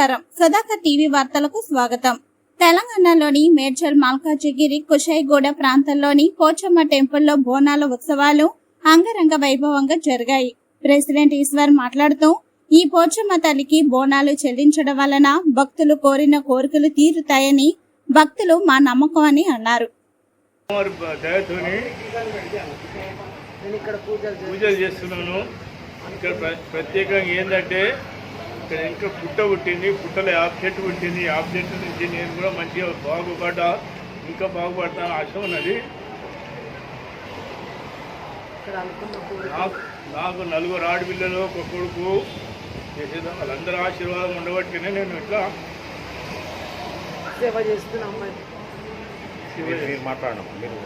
నమస్కారం. సుధాకర్ టీవీ వార్తలకు స్వాగతం. తెలంగాణలోని మేడ్చల్ మల్కాజిగిరి కుషాయిగూడ ప్రాంతంలోని పోచమ్మ టెంపుల్లో బోనాల ఉత్సవాలు అంగరంగ వైభవంగా జరిగాయి. ప్రెసిడెంట్ ఈశ్వర్ మాట్లాడుతూ ఈ పోచమ్మ తల్లికి బోనాలు చెల్లించడం వలన భక్తులు కోరిన కోరికలు తీరుతాయని భక్తులు మా నమ్మకం అని అన్నారు. వారి దయతోని నేను ఇక్కడ పూజలు చేస్తున్నాను. ప్రత్యేకంగా ఏంటంటే ఇక్కడ ఇంకా పుట్ట పుట్టింది పుట్టలో యాప్ చెట్టు పుట్టింది యాప్ చెట్టు నుంచి నేను కూడా మంచిగా బాగుపడ్డా ఇంకా బాగుపడతాను ఆశ ఉన్నది. నాకు నాకు నలుగురు ఆడపిల్లలు ఒక కొడుకు. చేసేదాం? వాళ్ళందరూ ఆశీర్వాదం ఉండబట్టినే నేను ఇట్లా సేవ చేస్తున్నాం మాట్లాడడం మీరు